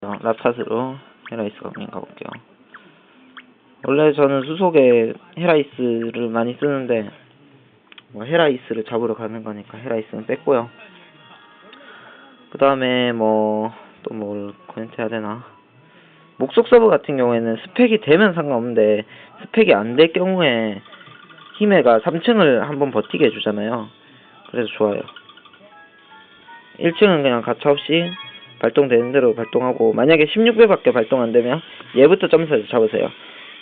라팟으로 헤라이스 강림 가볼게요. 원래 저는 수속에 헤라이스를 많이 쓰는데 뭐 헤라이스를 잡으러 가는 거니까 헤라이스는 뺐고요. 그 다음에 뭐 또 뭘 코멘트 해야 되나 목속 서브 같은 경우에는 스펙이 되면 상관없는데 스펙이 안 될 경우에 히메가 3층을 한번 버티게 해주잖아요. 그래서 좋아요. 1층은 그냥 가차없이 발동되는 대로 발동하고 만약에 16배밖에 발동 안 되면 얘부터 점수에서 잡으세요.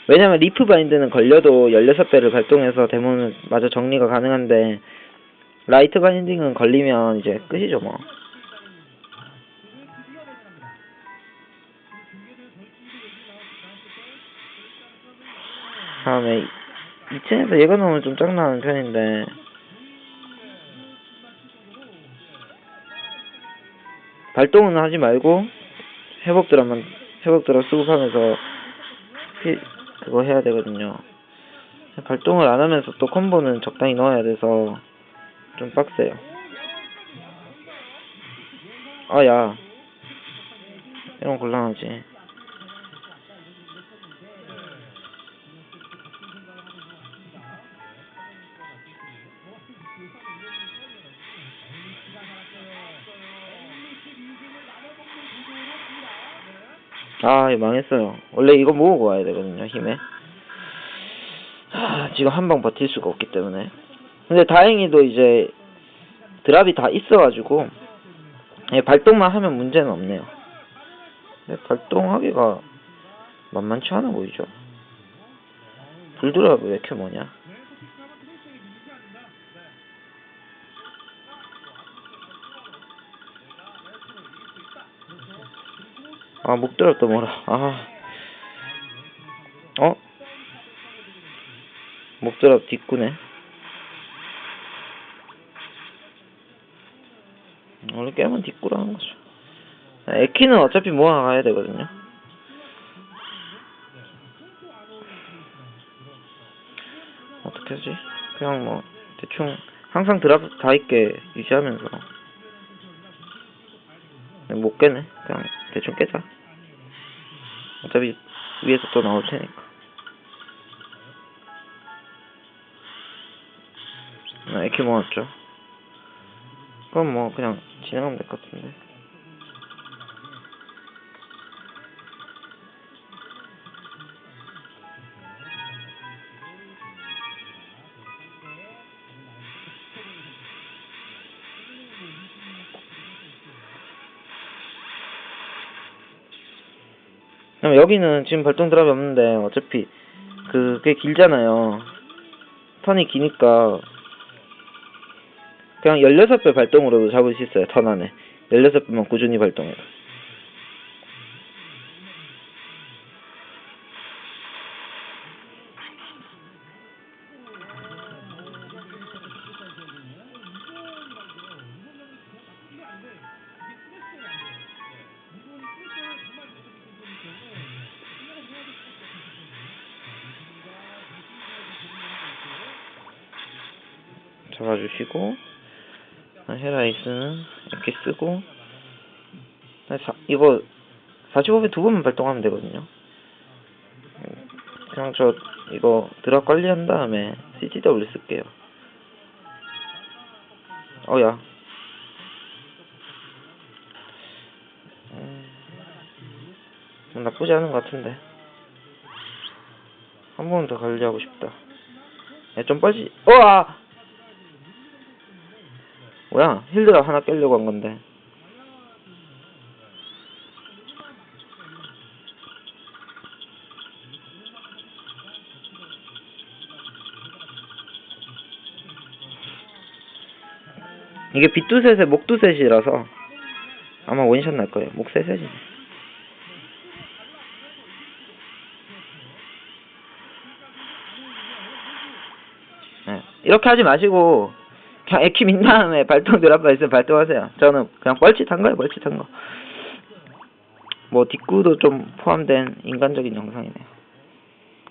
왜냐면 리프 바인드는 걸려도 16배를 발동해서 데몬을 마저 정리가 가능한데 라이트 바인딩은 걸리면 이제 끝이죠 뭐. 다음에 2층에서 얘가 나오면 좀 짱나는 편인데 발동은 하지 말고 회복 드랍만 회복 드랍 수급하면서 피, 그거 해야 되거든요. 발동을 안 하면서 또 콤보는 적당히 넣어야 돼서 좀 빡세요. 아 야 이런 거 곤란하지. 아, 이거 망했어요. 원래 이거 모으고 와야 되거든요, 힘에. 아, 지금 한 방 버틸 수가 없기 때문에. 근데 다행히도 이제 드랍이 다 있어가지고 예, 발동만 하면 문제는 없네요. 근데 발동하기가 만만치 않아 보이죠? 불드랍이 왜 이렇게 뭐냐? 아, 목드랍도 뭐라. 아. 어? 목드랍 뒷구네. 원래 깨면 뒷구라는 거죠. 아, 에키는 어차피 모아가야 되거든요. 어떻게 하지? 그냥 뭐, 대충, 항상 드랍 다 있게 유지하면서. 못 깨네. 그냥 대충 깨자. 어차피 위에서 또 나올 테니까. 아, 에키 모았죠. 그럼 뭐 그냥 진행하면 될 것 같은데. 그럼 여기는 지금 발동 드랍이 없는데 어차피 그게 길잖아요. 턴이 기니까 그냥 16배 발동으로도 잡을 수 있어요. 턴 안에. 16배만 꾸준히 발동해도. 잡아주시고 아, 헤라이스는 이렇게 쓰고 아, 사, 이거 45배 두 번만 발동하면 되거든요. 그냥 저 이거 드랍 관리한 다음에 CTW 쓸게요. 어야. 음, 뭐 나쁘지 않은 것 같은데. 한 번 더 관리하고 싶다. 야, 좀 빨리 어아 뭐야? 힐드가 하나 깰려고 한 건데. 이게 빛두셋에 목두셋이라서 아마 원샷 날 거예요. 목셋셋이네. 네, 이렇게 하지 마시고 그냥 에키 민 다음에 발동 드랍바 있으면 발동하세요. 저는 그냥 뻘짓한 거예요, 뻘짓한 거. 뭐 뒷구도 좀 포함된 인간적인 영상이네요.